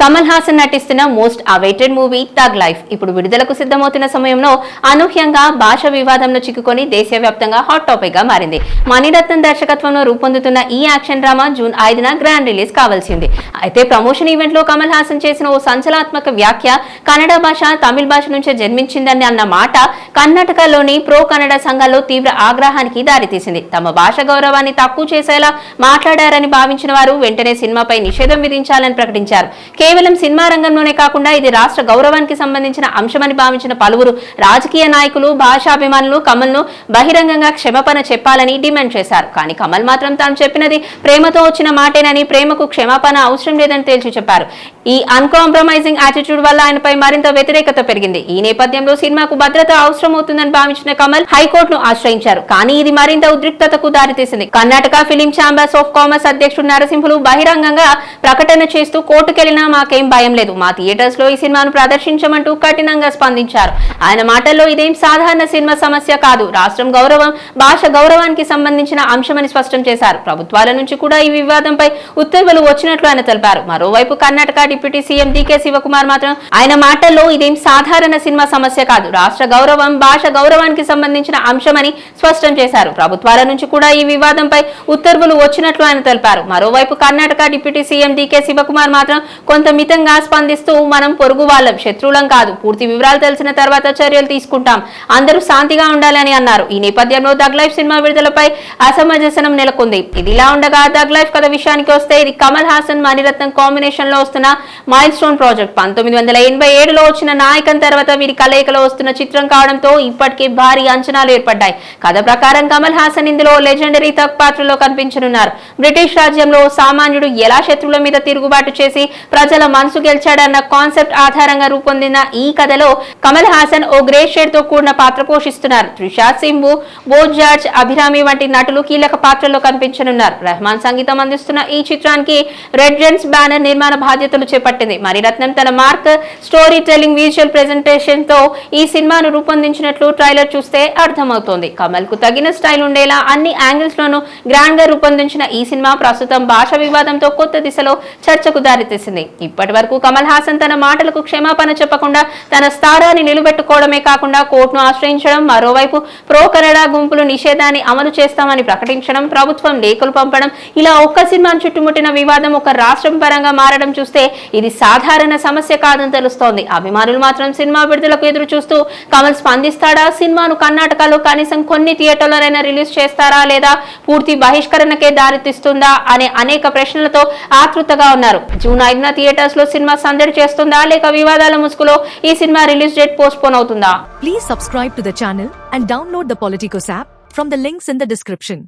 కమల్ హాసన్ నటిస్తున్న most awaited movie thug life. ఇప్పుడు విడుదలకు సిద్ధమవుతున్న సమయంలో అనూహ్యంగా భాష వివాదంలో చిక్కుకొని దేశవ్యాప్తంగా హాట్ టాపిక్గా మారింది. మణిరత్నం దర్శకత్వంలో రూపొందుతున్న ఈ యాక్షన్ డ్రామా జూన్ ఐదున గ్రాండ్ రిలీజ్ కావాల్సింది అయితే ప్రమోషన్ ఈవెంట్లో కమల్ హాసన్ చేసిన ఓ సంచలనాత్మక వ్యాఖ్య కన్నడ భాష తమిళ భాష నుంచే జన్మించిందని అన్న మాట కర్ణాటకలోని ప్రో కన్నడ సంఘాల్లో తీవ్ర ఆగ్రహానికి దారితీసింది. తమ భాష గౌరవాన్ని తక్కువ చేసేలా మాట్లాడారని భావించిన వారు వెంటనే సినిమాపై నిషేధం విధించాలని ప్రకటించారు. కేవలం సినిమా రంగంలోనే కాకుండా ఇది రాష్ట్ర గౌరవానికి సంబంధించిన అంశమని భావించిన పలువురు రాజకీయ నాయకులు భాషాభిమానులు కమల్ను బహిరంగంగా క్షమాపణ చెప్పాలని డిమాండ్ చేశారు. కానీ కమల్ మాత్రం తాను చెప్పినది ప్రేమతో వచ్చిన మాటేనని ప్రేమకు క్షమాపణ అవసరం లేదని తేల్చి చెప్పారు. ఈ అన్కాంప్రమైజింగ్ యాటిట్యూడ్ వల్ల ఆయనపై మరింత వ్యతిరేకత పెరిగింది. ఈ నేపథ్యంలో సినిమాకు భద్రత అవసరం అవుతుందని భావించిన కమల్ హైకోర్టును ఆశ్రయించారు. కానీ ఇది మరింత ఉద్రిక్తతకు దారితీసింది. Karnataka film chambers of commerce అధ్యక్షుడు నరసింహులు బహిరంగంగా ప్రకటన చేస్తూ కోర్టుకెళ్ళిన మాకేం భయం లేదు. మా థియేటర్స్లో ఈ సినిమాను ప్రదర్శించమంటూ కఠినంగా స్పందించారు. ఆయన మాటల్లో ఇదేం సాధారణ సినిమా సమస్య కాదు. రాష్ట్రం గౌరవం భాష గౌరవానికి సంబంధించిన అంశమని స్పష్టం చేశారు. ప్రభుత్వాల నుంచి కూడా ఈ వివాదంపై ఉత్తర్వులు వచ్చినట్లు ఆయన తెలిపారు. మరోవైపు Karnataka deputy CM DK Shivakumar మాత్రం ఆయన మాటల్లో ఇదేం సాధారణ సినిమా సమస్య కాదు. రాష్ట్ర గౌరవం భాష గౌరవానికి సంబంధించిన అంశమని స్పష్టం చేశారు. ప్రభుత్వాల నుంచి కూడా ఈ వివాదంపై ఉత్తర్వులు వచ్చినట్లు ఆయన తెలిపారు. మరోవైపు Karnataka deputy CM DK Shivakumar మాత్రం కొంత మితంగా స్పందిస్తూ మనం పొరుగు వాళ్ళం. శత్రువులం కాదు. పూర్తి వివరాలు తెలిసిన తర్వాత చర్యలు తీసుకుంటాం. అందరూ శాంతిగా ఉండాలని అన్నారు. ఈ నేపథ్యంలో దగ్ లైఫ్ సినిమా విడుదలపై అసమంజసనం నెలకొంది. ఇదిలా ఉండగా దగ్ లైఫ్ కథ విషయానికి వస్తే ఇది కమల్ హాసన్ మణిరత్నం కాంబినేషన్లో వస్తున్న మైల్ స్టోన్ ప్రాజెక్ట్. పంతొమ్మిది వందల ఎనభై ఏడులో వచ్చిన నాయకన్ తర్వాత వీరి కలయికలో వస్తున్న చిత్రం కావడంతో ఇప్పటికే భారీ అంచనాలు ఏర్పడ్డాయి. కథ ప్రకారం కమల్ హాసన్ ఇందులో లెజెండరీ తక్ పాత్రలో కనిపించనున్నారు. బ్రిటిష్ రాజ్యంలో సామాన్యుడు ఎలా శత్రువుల మీద తిరుగుబాటు చేసి ప్రజల మనసు గెలిచాడన్న కాన్సెప్ట్ ఆధారంగా రూపొందిన ఈ కథలో కమల్ హాసన్ ఓ గ్రే షేడ్తో కూడిన పాత్ర పోషిస్తున్నారు. త్రిషా సింబు బో జార్జ్ అభిరామి వంటి నటులు కీలక పాత్రల్లో కనిపించనున్నారు. రెహమాన్ సంగీతం అందిస్తున్న ఈ చిత్రానికి రెడ్ జెంట్స్ బ్యానర్ నిర్మాణ బాధ్యతలు చేపట్టింది. మణిరత్నం తన మార్క్ స్టోరీ టెల్లింగ్ విజువల్ ప్రెజెంటేషన్తో ఈ సినిమాను రూపొందించినట్లు ట్రైలర్ చూస్తే అర్థమవుతోంది. కమల్కు తగిన స్టైల్ ఉండేలా అన్ని యాంగిల్స్ లోనూ గ్రాండ్గా రూపొందించిన ఈ సినిమా ప్రస్తుతం భాష వివాదంతో కొత్త దిశలో చర్చకు దారితీసింది. ఇప్పటి వరకు కమల్ హాసన్ తన మాటలకు క్షమాపణ చెప్పకుండా తన స్థానాన్ని నిలబెట్టుకోవడమే కాకుండా కోర్టును ఆశ్రయించడం మరోవైపు ప్రో కన్నడ గుంపులు నిషేధాన్ని అమలు చేస్తామని ప్రకటించడం ప్రభుత్వం లేఖలు పంపడం ఇలా ఒక్క సినిమాను చుట్టుముట్టిన వివాదం ఒక రాష్ట్రం పరంగా మారడం చూస్తే ఇది సాధారణ సమస్య కాదని తెలుస్తోంది. అభిమానులు మాత్రం సినిమా విడుదలకు ఎదురు చూస్తూ కమల్ స్పందిస్తాడా? సినిమాను కర్ణాటకలో కనీసం కొన్ని థియేటర్లనైనా రిలీజ్ చేస్తారా లేదా? పూర్తి బహిష్కరణకే దారితీస్తుందా? అనే అనేక ప్రశ్నలతో ఆతృతగా ఉన్నారు. జూన్ ఐదున థియేటర్స్లో సినిమా సందడి చేస్తుందా లేక వివాదాల ముసుగులో ఈ cinema release date postpone అవుతుందా please subscribe to the and download the politicos app from the links in the description